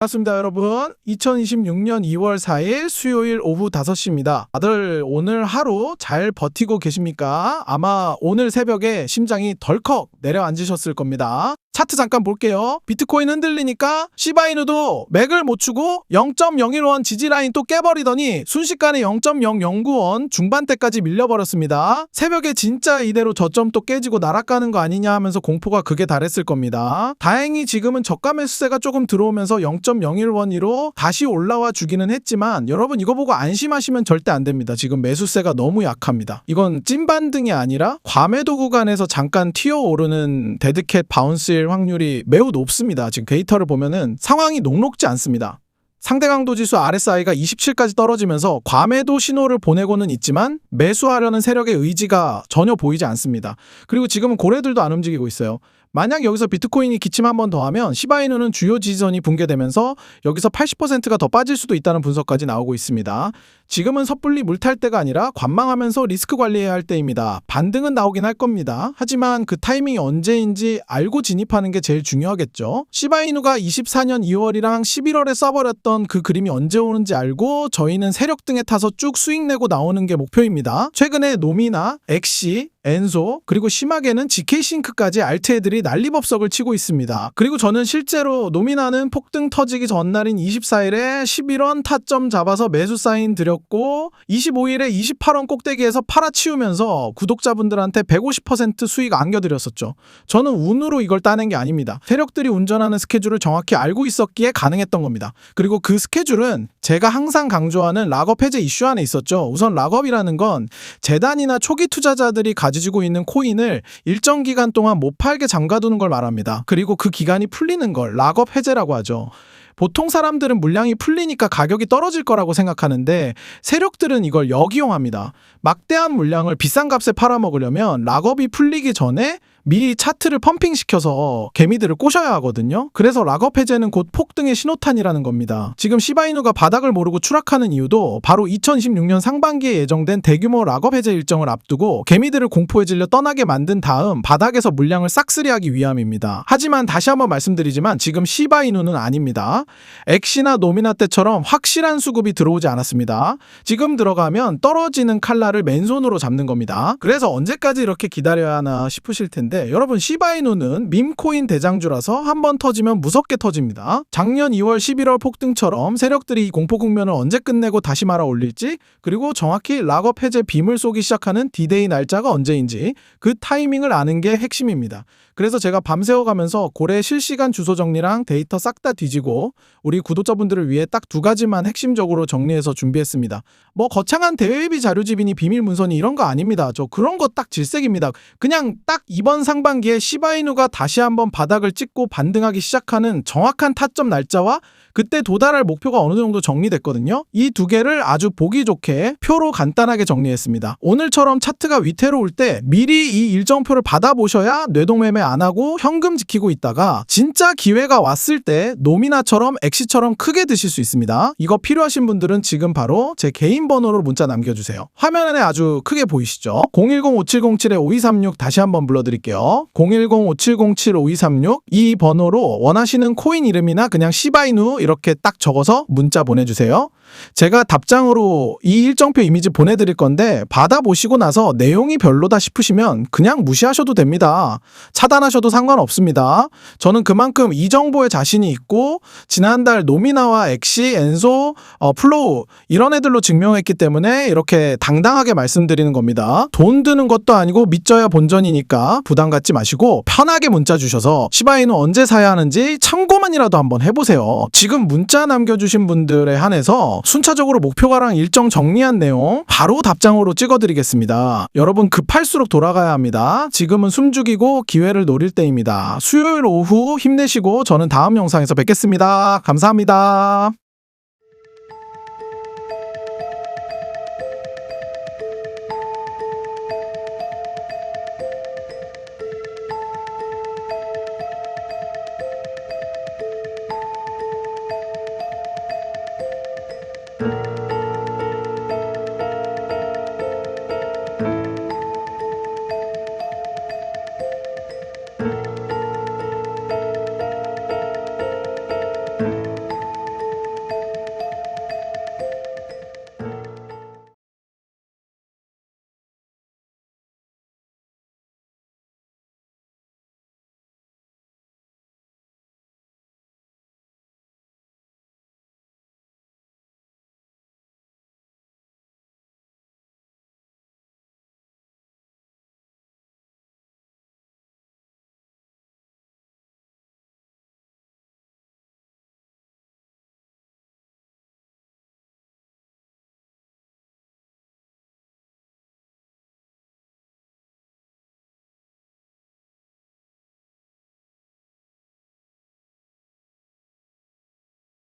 반갑습니다, 여러분. 2026년 2월 4일 수요일 오후 5시입니다. 다들 오늘 하루 잘 버티고 계십니까? 아마 오늘 새벽에 심장이 덜컥 내려앉으셨을 겁니다. 차트 잠깐 볼게요. 비트코인 흔들리니까 시바이누도 맥을 못 추고 0.01원 지지라인 또 깨버리더니 순식간에 0.009원 중반대까지 밀려버렸습니다. 새벽에 진짜 이대로 저점 또 깨지고 날아가는 거 아니냐 하면서 공포가 극에 달했을 겁니다. 다행히 지금은 저가 매수세가 조금 들어오면서 0.01원으로 다시 올라와 주기는 했지만 여러분 이거 보고 안심하시면 절대 안 됩니다. 지금 매수세가 너무 약합니다. 이건 찐반등이 아니라 과매도 구간에서 잠깐 튀어오르는 데드캣 바운스일 확률이 매우 높습니다. 지금 데이터를 보면은 상황이 녹록지 않습니다. 상대 강도 지수 RSI가 27까지 떨어지면서 과매도 신호를 보내고는 있지만 매수하려는 세력의 의지가 전혀 보이지 않습니다. 그리고 지금은 고래들도 안 움직이고 있어요. 만약 여기서 비트코인이 기침 한 번 더 하면 시바이누는 주요 지지선이 붕괴되면서 여기서 80%가 더 빠질 수도 있다는 분석까지 나오고 있습니다. 지금은 섣불리 물탈 때가 아니라 관망하면서 리스크 관리해야 할 때입니다. 반등은 나오긴 할 겁니다. 하지만 그 타이밍이 언제인지 알고 진입하는 게 제일 중요하겠죠. 시바이누가 24년 2월이랑 11월에 써버렸던 그 그림이 언제 오는지 알고 저희는 세력 등에 타서 쭉 수익 내고 나오는 게 목표입니다. 최근에 노미나 엑시 엔소 그리고 심하게는 GK싱크까지 알트 애들이 난리법석을 치고 있습니다. 그리고 저는 실제로 노미나는 폭등 터지기 전날인 24일에 11원 타점 잡아서 매수 사인 드렸고 25일에 28원 꼭대기에서 팔아치우면서 구독자분들한테 150% 수익 안겨드렸었죠. 저는 운으로 이걸 따낸 게 아닙니다. 세력들이 운전하는 스케줄을 정확히 알고 있었기에 가능했던 겁니다. 그리고 그 스케줄은 제가 항상 강조하는 락업 해제 이슈 안에 있었죠. 우선 락업이라는 건 재단이나 초기 투자자들이 가지고 있는 코인을 일정 기간 동안 못 팔게 잠가두는 걸 말합니다. 그리고 그 기간이 풀리는 걸 락업 해제라고 하죠. 보통 사람들은 물량이 풀리니까 가격이 떨어질 거라고 생각하는데 세력들은 이걸 역이용합니다. 막대한 물량을 비싼 값에 팔아먹으려면 락업이 풀리기 전에 미리 차트를 펌핑시켜서 개미들을 꼬셔야 하거든요. 그래서 락업 해제는 곧 폭등의 신호탄이라는 겁니다. 지금 시바이누가 바닥을 모르고 추락하는 이유도 바로 2026년 상반기에 예정된 대규모 락업 해제 일정을 앞두고 개미들을 공포에 질려 떠나게 만든 다음 바닥에서 물량을 싹쓸이하기 위함입니다. 하지만 다시 한번 말씀드리지만 지금 시바이누는 아닙니다. 엑시나 노미나 때처럼 확실한 수급이 들어오지 않았습니다. 지금 들어가면 떨어지는 칼날을 맨손으로 잡는 겁니다. 그래서 언제까지 이렇게 기다려야 하나 싶으실 텐데 여러분 시바이누는 밈코인 대장주라서 한 번 터지면 무섭게 터집니다. 작년 2월 11월 폭등처럼 세력들이 이 공포 국면을 언제 끝내고 다시 말아 올릴지 그리고 정확히 락업 해제 빔을 쏘기 시작하는 디데이 날짜가 언제인지 그 타이밍을 아는 게 핵심입니다. 그래서 제가 밤새워 가면서 고래 실시간 주소 정리랑 데이터 싹 다 뒤지고 우리 구독자분들을 위해 딱 두 가지만 핵심적으로 정리해서 준비했습니다. 뭐 거창한 대외비 자료집이니 비밀 문서니 이런 거 아닙니다. 저 그런 거 딱 질색입니다. 그냥 딱 이번 상반기에 시바이누가 다시 한번 바닥을 찍고 반등하기 시작하는 정확한 타점 날짜와 그때 도달할 목표가 어느 정도 정리됐거든요. 이 두 개를 아주 보기 좋게 표로 간단하게 정리했습니다. 오늘처럼 차트가 위태로울 때 미리 이 일정표를 받아보셔야 뇌동매매 안 하고 현금 지키고 있다가 진짜 기회가 왔을 때 노미나처럼 엑시처럼 크게 드실 수 있습니다. 이거 필요하신 분들은 지금 바로 제 개인 번호로 문자 남겨주세요. 화면에 아주 크게 보이시죠? 010-5707-5236 다시 한번 불러드릴게요. 010-5707-5236 이 번호로 원하시는 코인 이름이나 그냥 시바이누 이렇게 딱 적어서 문자 보내주세요. 제가 답장으로 이 일정표 이미지 보내드릴 건데 받아보시고 나서 내용이 별로다 싶으시면 그냥 무시하셔도 됩니다. 차단하셔도 상관없습니다. 저는 그만큼 이 정보에 자신이 있고 지난달 노미나와 엑시, 엔소, 어, 플로우 이런 애들로 증명했기 때문에 이렇게 당당하게 말씀드리는 겁니다. 돈 드는 것도 아니고 믿져야 본전이니까 부담 갖지 마시고 편하게 문자 주셔서 시바이는 언제 사야 하는지 참고만이라도 한번 해보세요. 지금 문자 남겨주신 분들에 한해서 순차적으로 목표가랑 일정 정리한 내용 바로 답장으로 찍어드리겠습니다. 여러분 급할수록 돌아가야 합니다. 지금은 숨죽이고 기회를 노릴 때입니다. 수요일 오후 힘내시고 저는 다음 영상에서 뵙겠습니다. 감사합니다.